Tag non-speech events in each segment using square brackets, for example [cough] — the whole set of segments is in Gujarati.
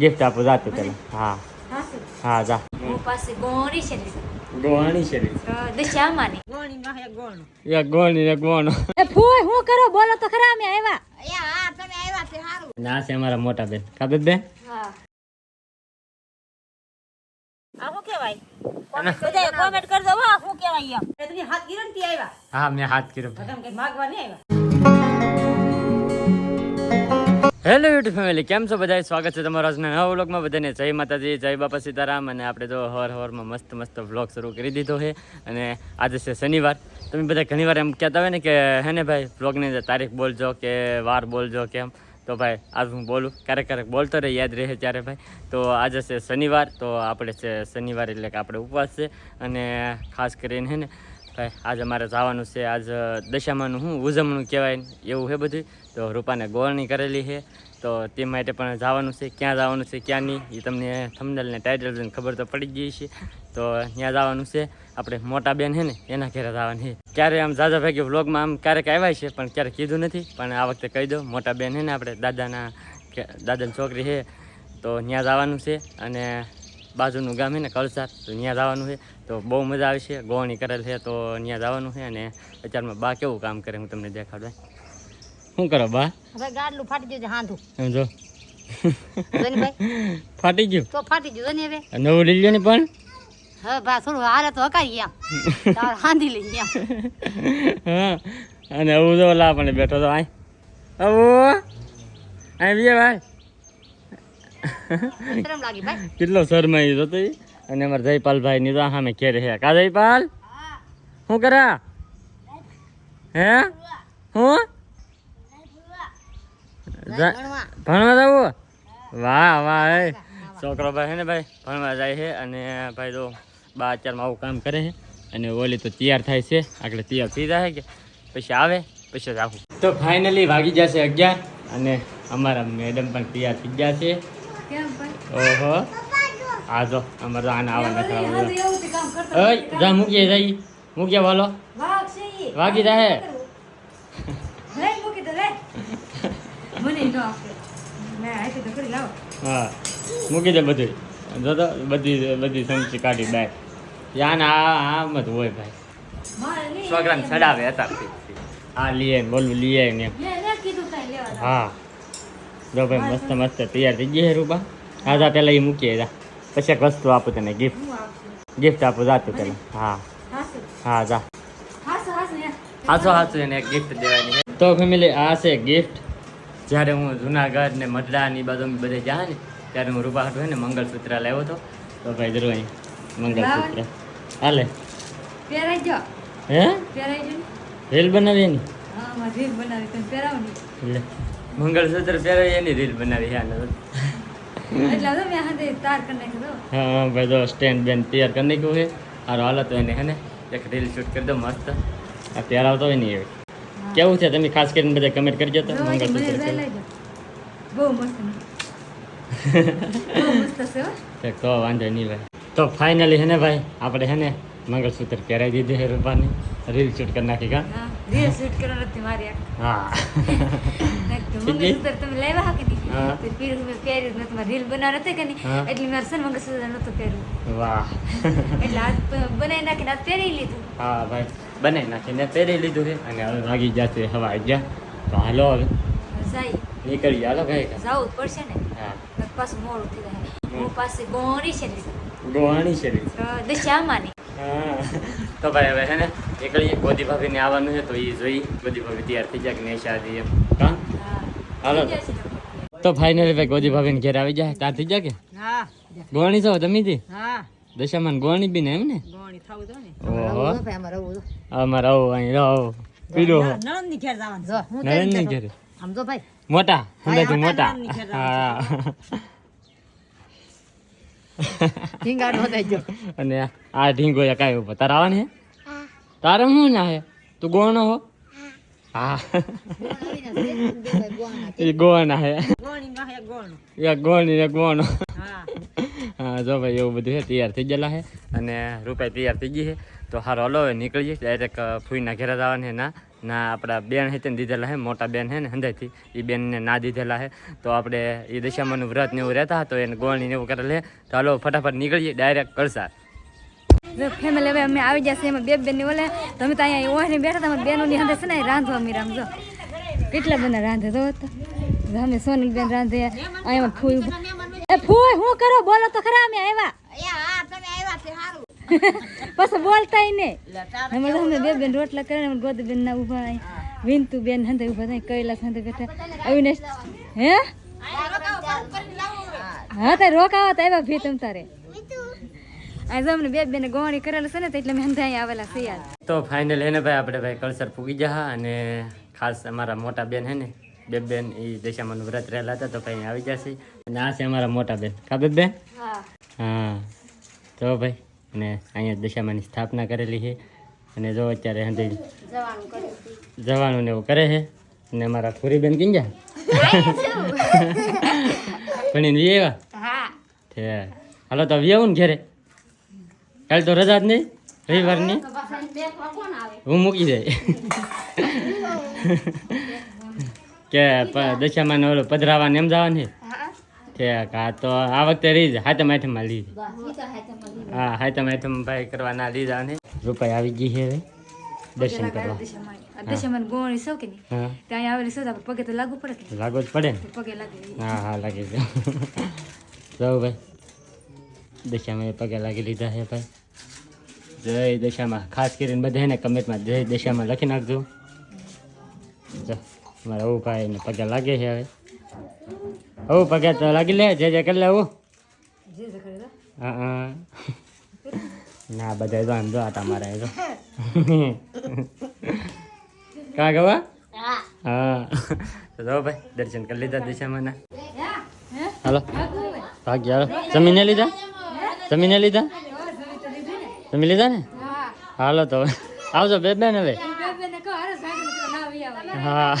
ગિફ્ટ આપું જાતું પેલા. હા. હા જા. હું છે ગોણી એક ગોણો એ ફૂય હું કરો? બોલો તો ખરા અમે આવ્યા ના છે અમારા મોટા બેન. કાબે બેન હા. આ શું કહેવાય? કોમેન્ટ કરજો શું કહેવાય એમ. તમે હાથ ગીરો ને આવ્યા હા મેં હાથ કર્યો તમે કઈ માગવા નહીં આવ્યા હેલો યુટ્યુબ ફેમિલી કેમ છો? બધા સ્વાગત છે તમારા આજના નવા વ્લોગમાં. બધાને જય માતાજી, જય બાપા સીતારામ. અને આપણે તો હર હરમાં મસ્ત મસ્ત વ્લોગ શરૂ કરી દીધો છે. અને આજે છે શનિવાર. તમે બધા ઘણીવાર એમ કહેતા હોય ને કે, હે ને ભાઈ, વ્લોગની અંદર તારીખ બોલજો કે, વાર બોલજો કેમ તો ભાઈ, આજ હું બોલું. ક્યારેક ક્યારેક બોલતો રહે, યાદ રહે ત્યારે ભાઈ. તો આજે છે શનિવાર. તો આપણે છે શનિવાર એટલે કે આપણે ઉપવાસ છે. અને ખાસ કરીને હે ને ભાઈ, આજે મારે જવાનું છે, આજ દશામાનું હું ઉજવણું કહેવાય એવું છે બધું. તો રૂપાને ગોળણી કરેલી છે. તો તે માટે પણ જવાનું છે, ક્યાં જવાનું છે, ક્યાં નહીં એ તમને થમદલ ને ટાઇટલ જોઈને ખબર તો પડી ગઈ છે તો ત્યાં જવાનું છે. આપણે મોટા બેન છે ને, એના ઘરે જવાનું છે. ક્યારે આમ જાજા ભાઈ વ્લોગમાં આમ ક્યારેક આવ્યા છે, પણ ક્યારેક કીધું નથી. પણ આ વખતે કહી દો મોટા બેન છે ને, આપણે દાદાના દાદાની છોકરી છે. તો ત્યાં જવાનું છે અને બાજુનું ગામ છે ને કલસાર તો ત્યાં જવાનું છે. તો બહુ મજા આવશે ગોવણી કરેલ છે તો ત્યાં જવાનું છે અને અત્યારમાં બા કેવું કામ કરે હું તમને દેખાડું શું કરો બા? હવે ગાડલું ફાટી ગયું છે હાંધું. સમજો ફાટી ગયું? તો ફાટી ગયું હવે. નવું લઈ લ્યો ને પણ? હવે ભા થોડું હારે તો હકાઈ ગયા હાંધી લઈ ગયા હા અને હું જો લા પણ બેઠો તો આય. આવું. આય બીજે ભાઈ. કેટલો શરમાઈ તો તું અને અમારા જયપાલભાઈ ની તો સામે ઘેર છે. કા જયપાલ? શું કરા? હે? હું ભણવા. જવું? વાહ વાહ છોકરો ભાઈ હે ને ભાઈ ભણવા જાય છે. અને ભાઈ તો બા અત્યારમાં આવું કામ કરે છે. અને ઓલી તો તૈયાર થાય છે. આગળ તૈયાર થઈ જાય કે પછી આવે પછી રાખું. તો ફાઇનલી વાગી જશે અગિયાર. અને અમારા મેડમ પણ તૈયાર થઈ ગયા છે. ઓહો. આ જો અમારે આને આવવા નથી તે ઓય જા મૂકીએ જઈ મૂકીએ બોલો. વાગી જાહે. તો હા. મૂકી દે બધું જો તો બધી બધી સમજી કાઢી બાય. યાન આ આમ જ હોય ભાઈ. છોકરાને ચડાવે હતા આ લઈએ બોલું લઈએ ને. હા. જો ભાઈ મસ્ત મસ્ત તૈયાર થઈ ગઈ છે રૂપા હા જા પેલા એ મૂકીએ જા. પછી એક વસ્તુ આપું તને ગિફ્ટ ગિફ્ટ આપું? જાતું તને. હા. હા જા. હાસો હાસુ એને એક ગિફ્ટ દેવાની તો ફેમિલી આ છે ગિફ્ટ જ્યારે હું જુનાગઢ ને મઢડા ની બાજુ બધે જાય ને ત્યારે હું રૂપા હાટું ને મંગળસૂત્ર લાવ્યો હતો. તો ભાઈ જરૂર અહીં મંગળસૂત્ર. હાલે. પહેરાઈ હે? પહેરાઈ રીલ બનાવી એની હા રીલ બનાવી તમે પહેરાવો ને. મંગળસૂત્ર પહેરાવી એની રીલ બનાવી હા તો. હા ભાઈ તો સ્ટેન્ડ બેન તૈયાર કરી નાખ્યું છે. હારો હાલ તો એને હે ને એક રીલ શૂટ કરી દો મસ્ત. આ પહેરાવતો હોય નહીં એ. કેવું છે તમે ખાસ કરીને બધા કમેન્ટ કરજો તો મંગળસૂત્ર બહુ મસ્ત હો. તો તો વાંધો નહીં ભાઈ. તો ફાઇનલી હે ને ભાઈ આપણે હે ને મંગળસૂત્ર પહેરાવી દીધું છે રૂપાની. રીલ શૂટ કરી નાખી કા રીલ શૂટ કરવા નથી મારી. હા તો તમે લાવ્યા હા કે નહીં? તો પીળું મેં પહેર્યું નથી. મારે રીલ બનાવ નથી કે નહીં? એટલે મેં અરસન ને મંગળસૂત્ર નહોતું પહેર્યું. વાહ એટલે આજ બનાવી નાખીને આજ પહેરી લીધું. હા ભાઈ બનાવી નાખીને પહેરી લીધું છે અને હવે વાગી જશે હવા ગયા તો હાલો હવે. નીકળી હાલો ભાઈ જાવું પડશે ને હા પાછું મોડું થઈ જાય હું પાસે ગોણી છે ને. ગોવાણી છે દશામાની. તો ભાઈ હવે છે ને નીકળીએ ગોદી ભાભીને આવવાનું છે તો એ જોઈ ગોદી ભાભી તૈયાર થઈ જાય કે નહીં શાદી એમ. હાલો. તો ફાઇનલી ભાઈ ગોદી ભાભીને ઘેર આવી જાય. તાર થઈ જાય કે? હા ગોવાણી છો તમે થી હા. દશામાન ગોવાણી બી ને એમ ને? ગોણી ઓહો. અમારે આવું અહીં રહો પીડો નણંદ ઘેર જવાનું જો હું નરેનની ઘરે. આમ જો ભાઈ. મોટા મોટા. હા. [laughs] ઢીંગાડો થઈ ગયો. અને આ ઢીંગો એ કાંઈ ઉપર તારા આવવાની હે? તારે શું ના હે? તું ગોણો હો? હા. [laughs] એ ગોણા હે. ગોણી માં હે ગોણ ગોણી એક ગોવાનો. હા. હા જો ભાઈ એવું બધું છે તૈયાર થઈ ગયેલા છે અને રૂપિયા તૈયાર થઈ ગઈ છે તો હારો હલો હવે નીકળીએ. ડાયરેક્ટ ફૂઈના ઘેરે જવાના છે ના. ના આપણા બેન હે તેને દીધેલા હે મોટા બેન હે ને હંદેથી એ બેનને ના દીધેલા હે. તો આપણે એ દશામાનું વ્રત ને એવું રહેતા તો એને ગોળણી ને એવું કરેલ હે. તો હાલો ફટાફટ નીકળીએ ડાયરેક્ટ કરશા ફેમિલી હવે અમે આવી જશે એમાં બે બેનની ઓલે. તમે તો અહીંયા ઓહને બેઠા તમે બેનોની હાથે છે ને રાંધવા મી રામજો કેટલા બધા રાંધે તો. તો અમે સોનલ બેન રાંધે અહીંયા ફૂલ એ ફૂલ હું કરો? બોલો તો ખરા અમે આવ્યા. પછી બોલતાય ને અમે તો અમે બે બેન રોટલા કરે ને ગોદ બેન ના ઊભા આય વિંતુ બેન હંધે ઊભા થાય કૈલાસ હંધે બેઠા. અવિનેશ હે? હા તે રોકાવા તો આવ્યા ભી તમ તારે. આજે અમને બે બેન ગોણી કરેલું છે ને તો એટલે મેં હંધે આવેલા છે યાર. તો ફાઇનલ એને ભાઈ આપણે ભાઈ કળસર પૂગી જા અને ખાસ અમારા મોટા બેન હે ને બે બેન એ દશામાનું વ્રત રહેલા હતા તો ભાઈ આવી જશે. અને આ છે અમારા મોટા બેન. કા બે બેન હા. હા. તો ભાઈ અને અહીંયા દશામાની સ્થાપના કરેલી છે. અને જો અત્યારે હંધી જવાનું ને એવું કરે છે. અને અમારા ખુરીબેન કિં જા ભણીને વી આવ્યા? હા. છે. હાલો તો વી ને ઘેરે. કાલે તો રજા જ નહીં રવિવારની. હું મૂકી જાય [laughs] કે દશામાં ઓલો પધરાવા ને એમ જવાનું ને ઠીક હા તો આ વખતે રહી જાય હાથમ આઠમમાં લીધી. હા હાથમ આઠમ ભાઈ કરવા ના લીધા ને રૂપાઈ આવી ગઈ છે હવે. દર્શન કરવા. દશામાં ગોણી સૌ કે નહીં? ત્યાં આવેલી સૌ આપણે પગે તો લાગુ પડે કે જ પડે ને? પગે લાગે. હા હા લાગી ગયો જાઉં ભાઈ. દશામાં પગે લાગી લીધા છે ભાઈ. જય દશામાં. ખાસ કરીને બધાને કમેન્ટમાં જય દશામાં લખી નાખજો. જો મારા આવું ભાઈ ને પગે લાગે છે હવે. આવું પગે તો લાગી લે જે જે કરી લે આવું જે જે કરે તો. હા હા ના બધા જો આમ જો આ તમારે જો કા ગવા હા હા તો જો ભાઈ દર્શન કરી લીધા દિશામાં હે? હાલો? ભાગ્ય હાલો જમીને લીધા જમીને લીધા હા, જમી લીધી ને. હાલો તો આવજો બે બેન હવે. હા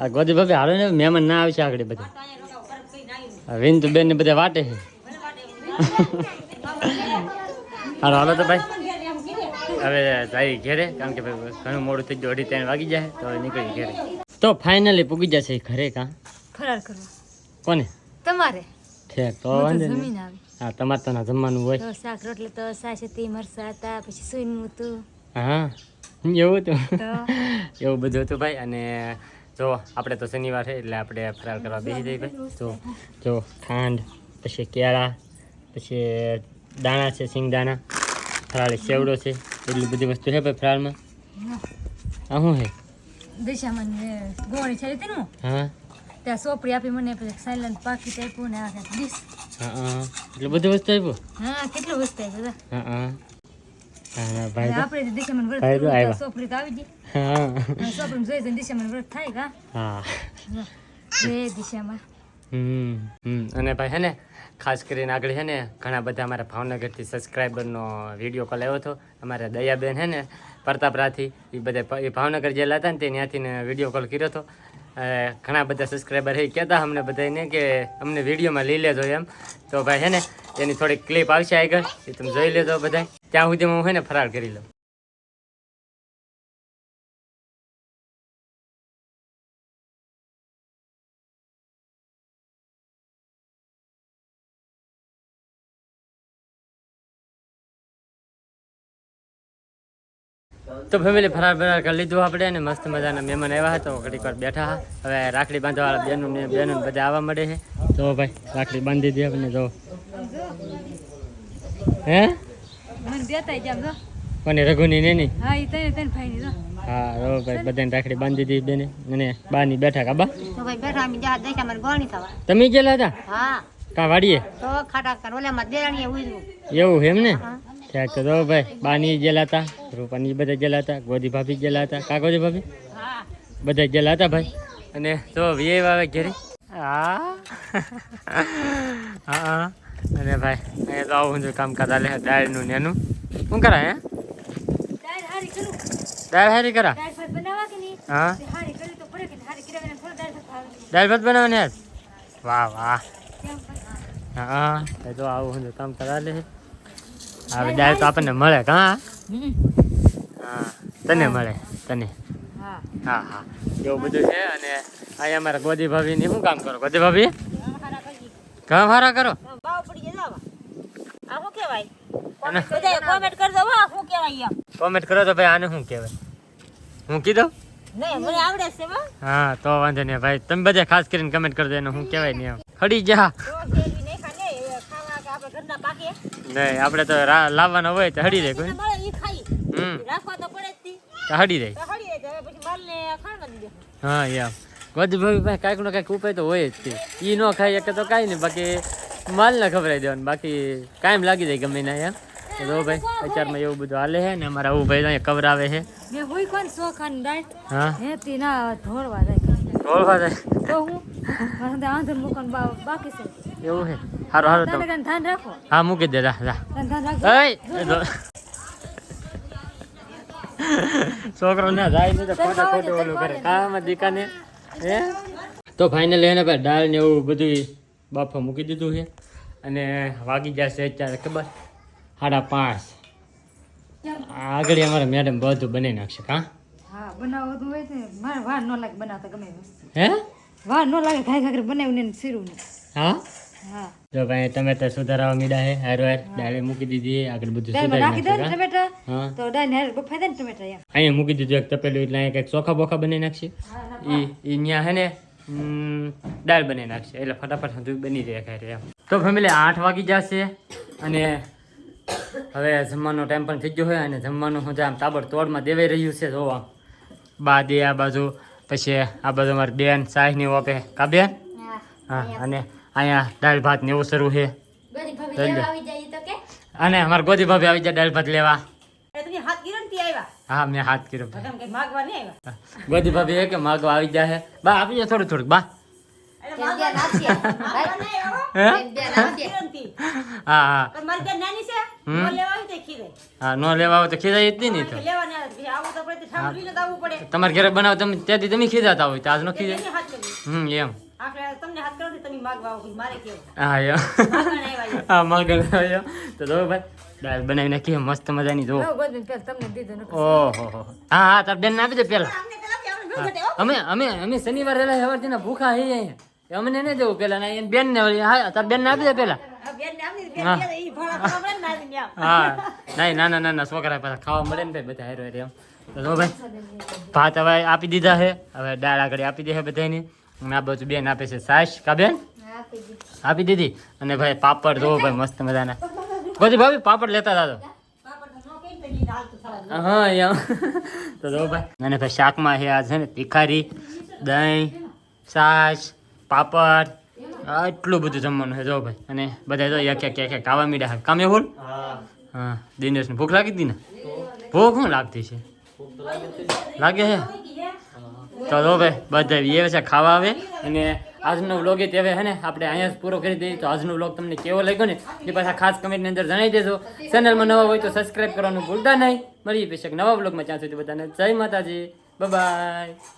આ ગોદી ભાભી હાલો ને મહેમાન ના આવશે આગળ બધા. વિંતુ બેન ને બધા વાટે છે. હાલો હાલો તો ભાઈ. હવે જાય ઘેરે કારણ કે ભાઈ ઘણું મોડું થઈ ગયું અઢી ત્રણ વાગી જાય તો નીકળી ઘેરે. તો ફાઇનલી પૂગી જશે ઘરે કાં? ફરાર કરવા કોને? તમારે. ઠેક તો વાંધો નહીં. હા તમારે તો ના જમવાનું હોય. તો શાક રોટલી તો સાસેતી મરસા હતા પછી સુઈનું હતું. હા એવું હતું. [laughs] એવું બધું હતું ભાઈ અને જો આપણે તો શનિવાર છે એટલે આપણે ફરાર કરવા બેસી જઈએ ભાઈ. જો જો ખાંડ પછી કેળા પછી દાણા છે સિંગ દાણા ફરાળી સેવડો છે એટલી બધી વસ્તુ છે ભાઈ ફરાળમાં. આ શું છે? દિશામાં ગોળી છે તેનું હા? ત્યાં સોપડી આપી મને સાયલન્ટ પાકીટ આપ્યું ને આ ડીશ. હા હા. બધું વસ્તુ આપ્યું હા કેટલું વસ્તુ આપ્યું હા હા. હા હા હા. અને ભાઈ હે ને ખાસ કરીને આગળ છે ને ઘણા બધા અમારા ભાવનગરથી સબસ્ક્રાઈબરનો વીડિયો કોલ આવ્યો હતો. અમારા દયાબેન છે ને પ્રતાપરાથી એ બધા એ ભાવનગર જેલા હતા ને તે ત્યાંથી ને વીડિયો કોલ કર્યો હતો. ઘણા બધા સબસ્ક્રાઈબર એ કહેતા અમને બધાને કે અમને વિડીયોમાં લઈ લેજો એમ. તો ભાઈ હે ને એની થોડીક ક્લિપ આવશે આગળ, એ તમે જોઈ લેજો બધા ત્યાં સુધીમાં હું છે ને ફરાર કરી લઉં. તો ફેમિલી ફરાર ફરાર કરી લીધું આપણે અને મસ્ત મજાના મહેમાન આવ્યા હતા. તો ઘડીક વાર બેઠા હવે રાખડી બાંધવા બેનું ને બહેનો બધા આવવા મળે છે. તો ભાઈ રાખડી બાંધી દે આપણે જો. હે? કોને રઘુની નેની? હા તને તને ભાઈ ની જો. હા રો ભાઈ બધાને રાખડી બાંધી દીધી બેને. અને બાની બેઠા કાબા તો ભાઈ બેઠા અમે જા દેખા મને ગોણી થવા. તમે ગયેલા હતા? હા. કા વાડીએ? તો ખાટા કર ઓલામાં દેરાણીએ ઉજવું એવું એમ ને? ત્યાં તો જો ભાઈ બાની ગયેલા હતા રૂપાની બધા ગયેલા હતા ગોદી ભાભી ગયેલા હતા. કા ગોદી ભાભી? હા. બધા ગયેલા હતા ભાઈ. અને તો વીએ આવે ઘેરે. હા. હા અને ભાઈ અહીંયા તો આવું બધું કામ કરતા લે દાળનું ને એનું. શું કરાય હે? દાળ હારી કરું. દાળ હારી કરા? દાળ ભાત બનાવવા કે નહીં? હા. કરી દાળ ભાત બનાવવાની યાર? વાહ વાહ? હા. એ તો આવું હું કામ કરા લે. હવે દાળ તો આપણને મળે કા? હા તને મળે તને. હા. હા એવું બધું છે અને અહીંયા અમારા ગોદી ભાભીની શું કામ કરો? ગોદી ભાભી. કામ હારા કરો? જાય કોમેન્ટ હો કરો તો ભાઈ આને શું કહેવાય? હું કીધું? નહીં મને આવડે છે હો. હા તો વાંધો નહીં ભાઈ. તમે બધા ખાસ કરીને કમેન્ટ કરજો એને શું કહેવાય નહીં એમ. ખડી જા તો શેરવી નહીં ખા નહીં, એ ખાવા કે આપણે ઘરના પાકે નહીં આપણે તો લાવવાનો હોય તો હડી જાય કોઈ. ઈ હમ. રાખવા તો પડે જ હડી જાય. તો હળી જાય પછી માલને ખાવા દીધો હા યા વધુ ભાઈ કાંઈક નો કાંઈક ઉપાય તો હોય જ તે. એ ન ખાઈ શકે તો કાંઈ નહીં બાકી માલને ખબરાઈ દેવાનું. બાકી કાયમ લાગી જાય ગમે ના તો જો ભાઈ અત્યારમાં એવું બધું હાલે છે ને અમારા ભાઈ અહીંયા કવરાવે છે. મે હોય કોણ સોખાન ડાય હા? હે તી ના ઢોળવા જાય ઢોળવા જાય તો હું તો આંધર મુકન બાકી છે. એવું છે? સારું સારું તમે. ધ્યાન રાખો. હા મૂકી દે રા. છોકરો ના જાય નહીં તો ખોટા ખોટું ઓલું કરે. કામ દીકાને. હે? તો ફાઇનલ એને ભાઈ દાળ ને એવું બધું બાફા મૂકી દીધું છે. અને વાગી જશે અત્યારે ખબર? સાડા પાંચ. આગળ અમારે મેડમ બધું બનાવી નાખશે હા? હા બનાવવું હોય તો મારે વાર ન લાગે બનાવતા ગમે હે? વાર ન લાગે ખાઈ ખાઈ બનાવીને સીરું હા? જો ભાઈ ટમેટા સુધારવા મીડા હે હાર વાર ડાળે મૂકી દીધી આગળ બધું સુધારી નાખી ટમેટા? તો ડાળે હાર બફાઈ દે ટમેટા એમ. અહીંયા મૂકી દીધું એક તપેલું એટલે અહીંયા કંઈક ચોખા બોખા બનાવી નાખશે. ઈ ઈ ન્યા હે ને દાળ બનાવી નાખશે. એટલે ફટાફટ બધું બની જાય ખાઈ એમ. તો ફેમિલી આઠ વાગી જશે અને હવે જમવાનો ટાઈમ પણ થઈ ગયો હોય અને જમવાનું હું આમ તાબડતોડમાં દેવાઈ રહ્યું છે જોવા બા દે આ બાજુ પછી આ બાજુ અમારી બેન સાહીની ઓપે કાબેન હા અને અહીંયા દાળ ભાત ને એવું શરૂ છે. અને અમારા ગોદી ભાભી આવી જાય દાળ ભાત લેવા. હા મેં હાથ કર્યો ગોદી ભાભી એ કે માગવા આવી જાય બા આપી જાય થોડું થોડુંક બા. હો. હે? ને તી. હા હા. પણ મારી બેન નાની છે. હમ. નો લેવા આવી તો હા નો લેવા આવો તો ખીજાય જ નહીં તો. તમારે ઘરે બનાવો તમે ત્યાંથી તમે ખીજાતા હોય તો આજ નો ખીજાય હમ એમ. ને તો જો ભાઈ દાળ બનાવી નાખીએ મસ્ત મજાની જો. ઓહો હો હા. હા તાર બેન આપી દે પેલા. અમે અમે અમે શનિવાર રહેલા સવારથી ના ભૂખા હે અહીંયા. અમને એને દેવું પેલા ના એને બેન ને હા તાર બેન ને આપી દે પેલા. હા. ને નહીં નાના નાના છોકરા પાછા ખાવા મળે ને ભાઈ બધા હારે હારે એમ. તો ભાઈ ભાત હવે આપી દીધા છે. હવે દાળ આગળ આપી દે છે બધાની આ બાજુ બેન આપે છે સાસ કા બેન? આપી દીધી. અને ભાઈ પાપડ જોવો ભાઈ મસ્ત મજાના. બધી ભાભી પાપડ લેતા હતા નો. હા એમ તો જો ભાઈ. અને ભાઈ શાકમાં છે આ છે ને તીખારી દહીં સાસ પાપડ આટલું બધું જમવાનું છે જો ભાઈ. અને બધા જો એક એક એક ખાવા મીડા હા કામે હોલ હા દિનેશને ભૂખ લાગી હતી ને? ભૂખ શું લાગતી છે? લાગે છે? તો ભાઈ બધા એ છે, ખાવા આવે. અને આજનો વ્લોગ એ હવે હે ને, આપણે અહીંયા પૂરો કરી દઈએ. તો આજનો વ્લોગ તમને કેવો લાગ્યો ને, એ પાછા ખાસ કમેન્ટની અંદર જણાવી દેજો. ચેનલમાં નવા હોય તો સબસ્ક્રાઈબ કરવાનું ભૂલતા નહીં. મળીએ પછી નવા વ્લોગમાં ત્યાં સુધી બધાને જય માતાજી. બાય